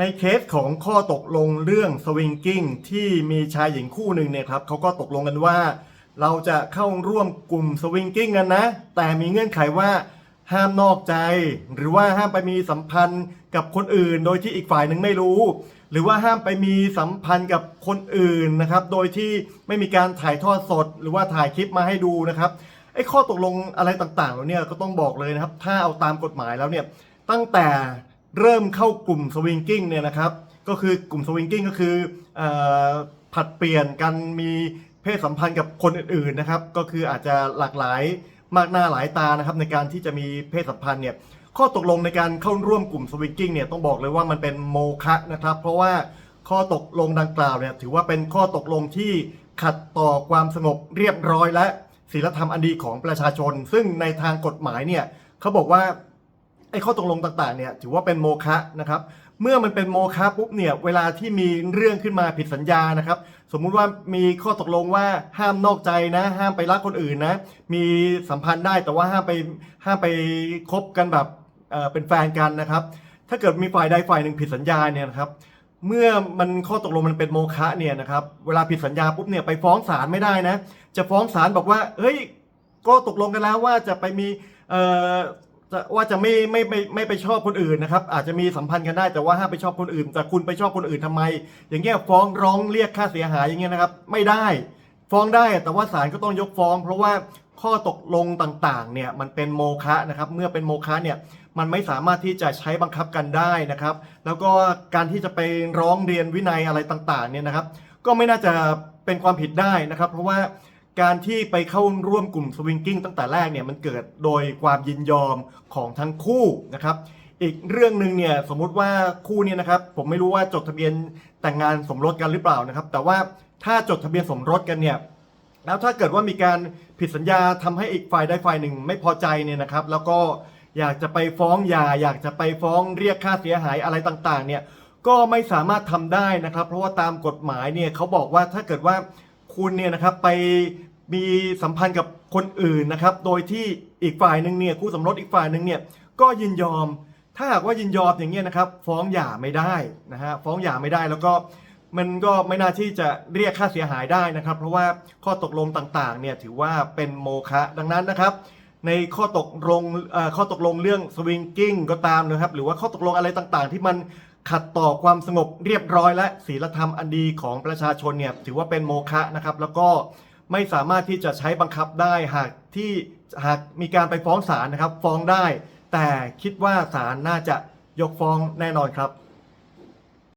ในเคสของข้อตกลงเรื่องสวิงกิ้งที่มีชายหญิงคู่หนึ่งเนี่ยครับเขาก็ตกลงกันว่า เราจะเข้าร่วมกลุ่มสวิงกิ้งกันนะ แต่มีเงื่อนไขว่าห้ามนอกใจ หรือว่าห้ามไปมีสัมพันธ์กับคนอื่น โดยที่อีกฝ่ายหนึ่งไม่รู้ หรือว่าห้ามไปมีสัมพันธ์กับคนอื่นนะครับ โดยที่ไม่มีการถ่ายทอดสด หรือว่าถ่ายคลิปมาให้ดูนะครับไอ้ข้อตกลงอะไรต่างๆเหล่าเนี่ยก็ต้องบอกเลยนะครับ ถ้าเอาตามกฎหมายแล้วเนี่ยตั้งแต่ เริ่มเข้ากลุ่มสวิงกิ้งเนี่ยนะครับ ก็คือกลุ่มสวิงกิ้งก็คือออผัดเปลี่ยนกันมีเพศสัมพันธ์กับคนอื่นๆนะครับ ก็คืออาจจะหลากหลายมากหน้าหลายตานะครับ ในการที่จะมีเพศสัมพันธ์เนี่ยข้อตกลงในการเข้าร่วมกลุ่มสวิงกิ้งเนี่ยต้องบอกเลยว่ามันเป็นโมฆะนะครับ เพราะว่าข้อตกลงดังกล่าวเนี่ยถือว่าเป็นข้อตกลงที่ขัดต่อความสงบเรียบร้อยและศีลธรรมอันดีของประชาชน ซึ่งในทางกฎหมายเนี่ยเขาบอกว่า อ้ข้อตกลงต่างๆเนี่ยถือว่าเป็นโมฆะนะครับ เมื่อมันเป็นโมฆะปุ๊บเนี่ยเวลาที่มีเรื่องขึ้นมาผิดสัญญานะครับ สมมุติว่ามีข้อตกลงว่าห้ามนอกใจนะ ห้ามไปรักคนอื่นนะ มีสัมพันธ์ได้แต่ว่าห้ามไปห้ามไปคบกันแบบเอ่อเป็นแฟนกันนะครับ ถ้าเกิดมีฝ่ายใดฝ่ายหนึ่งผิดสัญญาเนี่ยนะครับ เมื่อมันข้อตกลงมันเป็นโมฆะเนี่ยนะครับเวลาผิดสัญญาปุ๊บเนี่ยไปฟ้องศาลไม่ได้นะ จะฟ้องศาลบอกว่าเฮ้ยก็ตกลงกันแล้วว่าจะไปมีเอ่อ จะว่าจะไม่ไม่ไม่ไม่ไปชอบคนอื่นนะครับ อาจจะมีสัมพันธ์กันได้แต่ว่าห้ามไปชอบคนอื่น แต่คุณไปชอบคนอื่นทำไม อย่างเงี้ยฟ้องร้องเรียกค่าเสียหายอย่างเงี้ยนะครับ ไม่ได้ ฟ้องได้แต่ว่าศาลก็ต้องยกฟ้อง เพราะว่าข้อตกลงต่างๆเนี่ยมันเป็นโมฆะนะครับ เมื่อเป็นโมฆะเนี่ยมันไม่สามารถที่จะใช้บังคับกันได้นะครับ แล้วก็การที่จะไปร้องเรียนวินัยอะไรต่างๆเนี่ยนะครับ ก็ไม่น่าจะเป็นความผิดได้นะครับ เพราะว่า การที่ไปเข้าร่วมกลุ่มสวิงกิ้งตั้งแต่แรกเนี่ยมันเกิดโดยความยินยอมของทั้งคู่นะครับอีกเรื่องหนึ่งเนี่ยสมมุติว่าคู่เนี่ยนะครับผมไม่รู้ว่าจดทะเบียนแต่งงานสมรสกันหรือเปล่านะครับ แต่ว่าถ้าจดทะเบียนสมรสกันเนี่ยแล้วถ้าเกิดว่ามีการผิดสัญญาทำให้อีกฝ่ายใดฝ่ายหนึ่งไม่พอใจเนี่ยนะครับ แล้วก็อยากจะไปฟ้องหย่าอยากจะไปฟ้องเรียกค่าเสียหายอะไรต่างๆเนี่ยก็ไม่สามารถทำได้นะครับ เพราะว่าตามกฎหมายเนี่ยเขาบอกว่าถ้าเกิดว่า คุณเนี่ยนะครับไปมีสัมพันธ์กับคนอื่นนะครับ โดยที่อีกฝ่ายหนึ่งเนี่ยคู่สมรสอีกฝ่ายหนึ่งเนี่ยก็ยินยอม ถ้าหากว่ายินยอมอย่างเงี้ยนะครับฟ้องหย่าไม่ได้นะฮะฟ้องหย่าไม่ได้แล้วก็มันก็ไม่น่าที่จะเรียกค่าเสียหายได้นะครับ เพราะว่าข้อตกลงต่างๆเนี่ยถือว่าเป็นโมฆะดังนั้นนะครับ ในข้อตกลงข้อตกลงเรื่องสวิงกิ้งก็ตามนะครับ หรือว่าข้อตกลงอะไรต่างๆ ที่มัน ขัดต่อความสงบเรียบร้อย และศีลธรรมอันดีของประชาชนเนี่ยถือว่าเป็นโมฆะนะครับ แล้วก็ไม่สามารถที่จะใช้บังคับได้หากที่หากมีการไปฟ้องศาลนะครับ ฟ้องได้ แต่คิดว่าศาลน่าจะยกฟ้องแน่นอนครับ